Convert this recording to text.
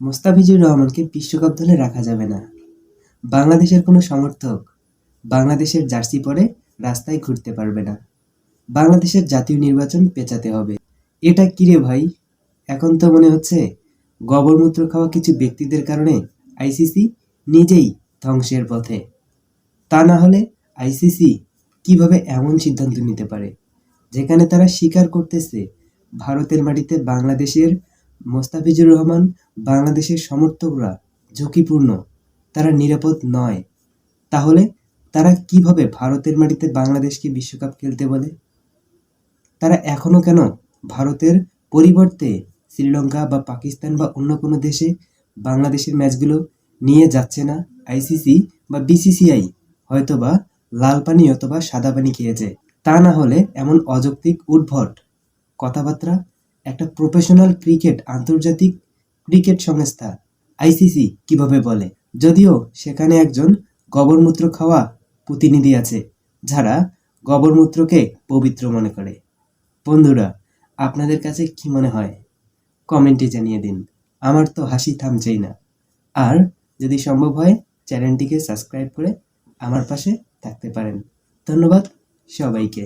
মোস্তাফিজুর রহমানকে বিশ্বকাপ দলে রাখা যাবে না। বাংলাদেশের কোনো সমর্থক বাংলাদেশের জার্সি পরে রাস্তায় ঘুরতে পারবে না। বাংলাদেশের জাতীয় নির্বাচন পেঁচাতে হবে। এটা কিরে ভাই? এখন তো মনে হচ্ছে গবরমূত্র খাওয়া কিছু ব্যক্তিদের কারণে আইসিসি নিজেই ধ্বংসের পথে। তা না হলে আইসিসি কীভাবে এমন সিদ্ধান্ত নিতে পারে? যেখানে তারা স্বীকার করতেছে ভারতের মাটিতে বাংলাদেশের মোস্তাফিজুর রহমান, বাংলাদেশের সমর্থকরা ঝুঁকিপূর্ণ, তারা নিরাপদ নয়। তাহলে তারা কীভাবে ভারতের মাটিতে বাংলাদেশকে বিশ্বকাপ খেলতে বলে? তারা এখনও কেন ভারতের পরিবর্তে শ্রীলঙ্কা বা পাকিস্তান বা অন্য কোনো দেশে বাংলাদেশের ম্যাচগুলো নিয়ে যাচ্ছে না? আইসিসি বা বিসিসিআই হয়তোবা লাল পানি অথবা সাদা পানি খেয়েছে। তা না হলে এমন অযৌক্তিক উদ্ভট কথাবার্তা একটা প্রফেশনাল ক্রিকেট আন্তর্জাতিক ক্রিকেট সংস্থা আইসিসি কীভাবে বলে? যদিও সেখানে একজন গবরমূত্র খাওয়া প্রতিনিধি আছে, যারা গবরমূত্রকে পবিত্র মনে করে। বন্ধুরা, আপনাদের কাছে কি মনে হয়? কমেন্টে জানিয়ে দিন। আমার তো হাসি থামছেই না। আর যদি সম্ভব হয়, চ্যানেলটিকে সাবস্ক্রাইব করে আমার পাশে থাকতে পারেন। ধন্যবাদ সবাইকে।